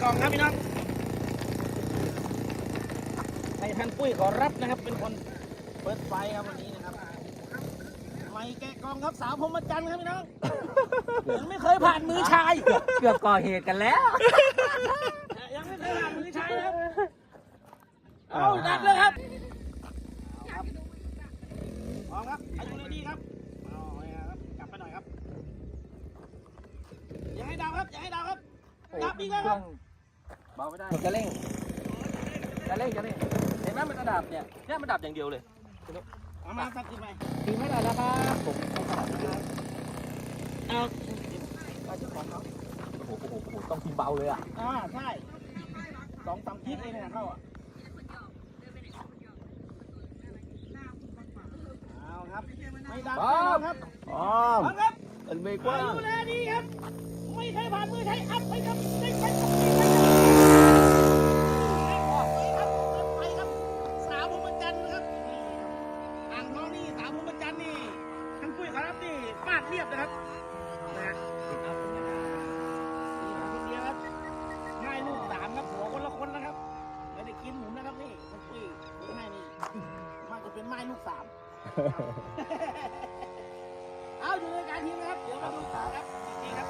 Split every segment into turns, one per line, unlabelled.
ครับพี่น้องให้ท่านปุ้ยขอรับนะครับ เป็นคนเปิดไฟครับวันนี้นะครับ ไม่แกะกล่องครับสาวพรหมจันทร์ครับพี่น้องยังไม่เคยผ่านมือชาย
เกือบก่อเหตุกันแล้ว
ยังไม่เคยผ่านมือชายนะครับเอาดับเลยครับเอาครับพร้อมครับอายุเลยดีครับเอาเลยครับ กลับไปหน่อยครับ อย่าให้ดาวครับ อย่าให้ดาวครับ ดับอีกแล้วครับ
เบาไม่ได้จะเร่งจะเร่งจะเร่งเห็นไหมมันจะดับเนี่ยเนี่ยมันดับอย่างเดียวเลย
เอามาสักขึ้นไป
ทีไม่ได้นะครับผมต้องสลับนะครับ
เอา
เอาเจ้าของเขาโอ้โหโอ้โหโอ้โหต้องทีมเบาเลยอะ
อ่าใช่สองสามคลิปเลยเนี่ยเข้าอะเอาครับไม่ดับแน่นอนครับ
อ๋อ
พร้อมครับ
มันไม่กว้าง
ดูแลดีครับ ไม่เคยผ่านมือใช้อัพไปครับได้ไปครับไปครับสาวพรหมจันนะครับอ่างทองนี่สาวพรหมจันทร์นี่ทั้งปุ้ยขอรับนี่ฟาดเรียบนะครับนะฮะนี่ครับคนเดียวครับง่ายลูกสามครับหัวคนละคนนะครับไม่ได้กินหมุนนะครับนี่ทั้งปุ้ยดูให้นี่มากจะเป็นไม้ลูกสามเอาอยู่ในการทีมนะครับ เดี๋ยวมาดูครับนี่ครับ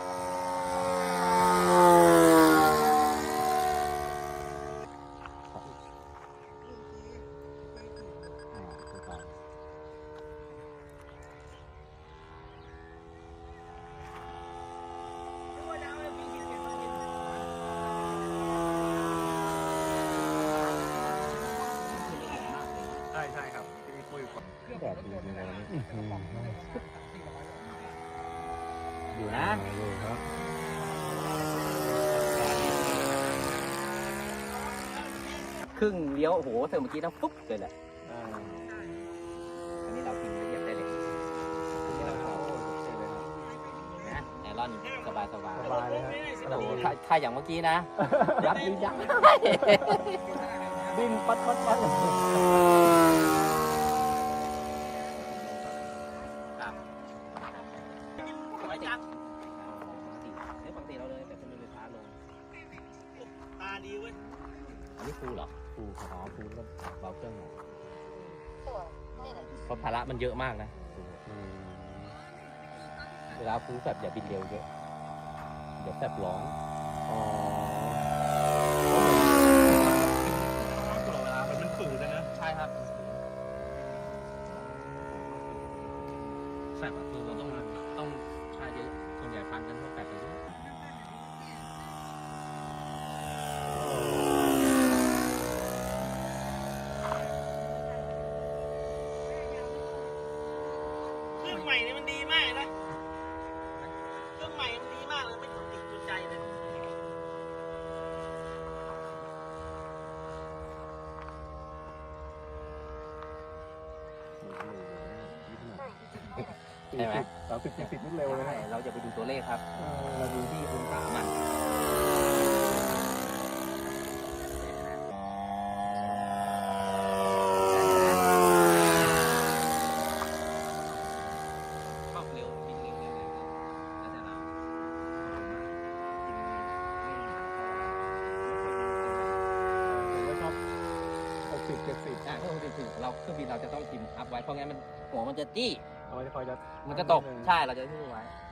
ใช่ใช่ครับที่คุยก่อน
แบบดีเลยนะอื้อหือ
อยู่นะ
ดูครับ
ครึ่งเลี้ยวโอ้โหเธอเมื่อกี้ต้องปุ๊บเลยแหละ
อั
นนี้เราพิมพ์ละเอียดได้เลยนี่เราเข้านะไนลอนสบายสบาย
สบายเลยครับ
โอ้โหถ้าถ้าอย่างเมื่อกี้นะยับยับ
ดิ้นปัดปัดปัด
ดีเว้ย
อันนี้ฟูลเหรอ
ปูขอปูก็เบาเครื่องหน่อย
เพราะภาระมันเยอะมากนะ
อืม
เวลาฟูแบบอย่าบินเร็วเยอะ เดี๋ยวแบบร้อง
อ๋อ
ตลอดเวลามันฝืดนะ
ใช่ครับแฟบอะคือเราต้องต้องใช้เยอะส่วนใหญ่พันกันพวกแฟบไปเยอะ
เครื่อง ใหม่นี่มันดีมากนะ เครื่องใหม่มันดีมากเลยไม่จุดติดจุดใจเลย
ใช่ไหม
สามสิบสี่สิบนิดเร็วเลย
ใช่
นะ
เราจะไปดูตัวเลขครับ
เออ
เราดูที่องศามันชอบเร็วบินเร็วเร็วเร็วแล้วแต่เรา
ผมก็ชอบหก สิบเจ็ดสิบ
อ่าพวกเราถึงเราเครื่องบินเราจะต้องพิมพ์อัพไว้เพราะงั้นมันหัวมันจะจี้
เอาไว้คอยจะ
มันจะตก ใช่ เราจะทิ้งไว้
อ